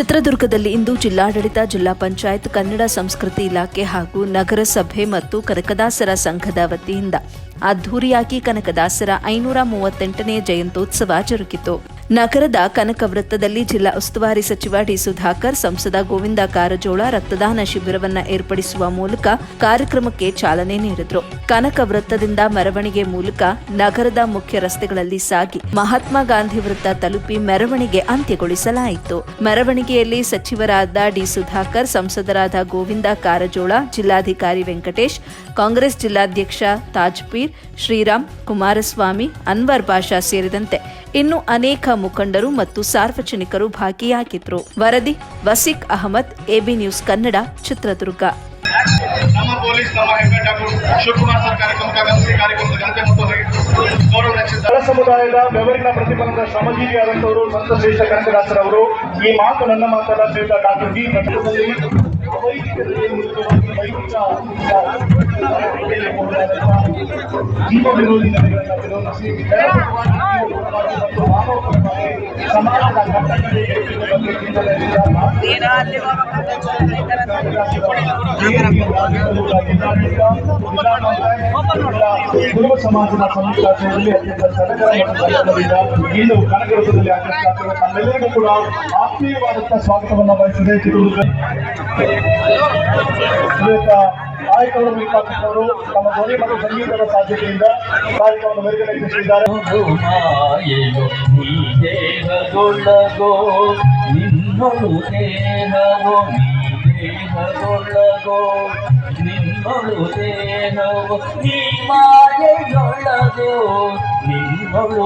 ಚಿತ್ರದುರ್ಗದಲ್ಲಿ ಇಂದು ಜಿಲ್ಲಾಡಳಿತ, ಜಿಲ್ಲಾ ಪಂಚಾಯತ್, ಕನ್ನಡ ಸಂಸ್ಕೃತಿ ಇಲಾಖೆ ಹಾಗೂ ನಗರಸಭೆ ಮತ್ತು ಕನಕದಾಸರ ಸಂಘದ ವತಿಯಿಂದ ಅದ್ಧೂರಿಯಾಗಿ ಕನಕದಾಸರ ಐನೂರ ಮೂವತ್ತೆಂಟನೇ ಜಯಂತ್ಯೋತ್ಸವ ಜರುಗಿತು. ನಗರದ ಕನಕ ವೃತ್ತದಲ್ಲಿ ಜಿಲ್ಲಾ ಉಸ್ತುವಾರಿ ಸಚಿವ ಡಿ ಸುಧಾಕರ್, ಸಂಸದ ಗೋವಿಂದ ಕಾರಜೋಳ ರಕ್ತದಾನ ಶಿಬಿರವನ್ನ ಏರ್ಪಡಿಸುವ ಮೂಲಕ ಕಾರ್ಯಕ್ರಮಕ್ಕೆ ಚಾಲನೆ ನೀಡಿದರು. ಕನಕ ವೃತ್ತದಿಂದ ಮೆರವಣಿಗೆ ಮೂಲಕ ನಗರದ ಮುಖ್ಯ ರಸ್ತೆಗಳಲ್ಲಿ ಸಾಗಿ ಮಹಾತ್ಮ ಗಾಂಧಿ ವೃತ್ತ ತಲುಪಿ ಮೆರವಣಿಗೆ ಅಂತ್ಯಗೊಳಿಸಲಾಯಿತು. ಮೆರವಣಿಗೆಯಲ್ಲಿ ಸಚಿವರಾದ ಡಿ ಸುಧಾಕರ್, ಸಂಸದರಾದ ಗೋವಿಂದ ಕಾರಜೋಳ, ಜಿಲ್ಲಾಧಿಕಾರಿ ವೆಂಕಟೇಶ್, ಕಾಂಗ್ರೆಸ್ ಜಿಲ್ಲಾಧ್ಯಕ್ಷ ತಾಜ್ಪೀರ್, ಶ್ರೀರಾಮ್ ಕುಮಾರಸ್ವಾಮಿ, ಅನ್ವರ್ ಬಾಷಾ ಸೇರಿದಂತೆ ಇನ್ನು ಅನೇಕ ಮುಖಂಡರು ಮತ್ತು ಸಾರ್ವಜನಿಕರು ಭಾಗಿಯಾಗಿದ್ರು. ವರದಿ ವಸೀಕ್ ಅಹಮದ್ ಎಬಿ ನ್ಯೂಸ್ ಕನ್ನಡ ಚಿತ್ರದುರ್ಗ. ನಮ್ಮ ಪೊಲೀಸ್ ನಮ್ಮ ಹೆಬ್ಬೆ ಡಾಕ್ಟರ್ ಶಿವಕುಮಾರ್ ಸರ್ ಕಾರ್ಯಕ್ರಮಕ್ಕೆ ಆಗಮಿಸಿ ಕಾರ್ಯಕ್ರಮದ ಘನತೆ ಮತ್ತು ಸಮುದಾಯದ ಬೆವರಿನ ಪ್ರತಿಫಲದ ಶ್ರಮಜೀವಿಯಾದಂಥವರು ಸಂತ ಶ್ರೇಷ್ಠ ಕನಕದಾಸರವರು ಈ ಮಾತು ನನ್ನ ಮಾತಲ್ಲ ಶ್ರೇಷ್ಠ ಡಾಕ್ಟರ್ ವಿರುದ್ಧವಾಗಿ ವೈದಿಕ ಜೀವ ವಿರೋಧಿ ವಿರೋಧಿಸಿ. ಕುರುಬ ಸಮಾಜದ ಸಂಸ್ಥಾಪನೆಯಲ್ಲಿ ಅತ್ಯಂತ ಸಡಗರ ಮತ್ತು ಸಂಭ್ರಮದಿಂದ ಇಂದು ಕನಕವೃತ್ತದಲ್ಲಿ ಆಚರಿಸಲಾಗ್ತದೆ ತಮ್ಮೆಲ್ಲರಿಗೂ ಕೂಡ ಆತ್ಮೀಯವಾದಂತಹ ಸ್ವಾಗತವನ್ನು ಬಯಸಿದೆ ಚಿತ್ರದುರ್ಗ ಶ್ರೀಯುತ ಆಯ್ಕೆಗಳು ವಿಕಾಸವರು ತಮ್ಮ ಧ್ವನಿ ಮತ್ತು ಸಂಗೀತದ ಸಾಧ್ಯತೆಯಿಂದ ಕಾರ್ಯಕ್ರಮವನ್ನು ಮೆರುಗೇರಿಸಿದ್ದಾರೆ ಮಾಯೆಯೋ ನೀ ದೇಹದೊಳಗೋ ನಿನ್ನೊಳು ದೇಹವೋ ನೀ ದೇಹದೊಳಗೋ ನಿನ್ನೊಳು ದೇಹವೋ ನೀ ಮಾಯೆಯೊಳಗೋ ನಿನ್ನೊಳು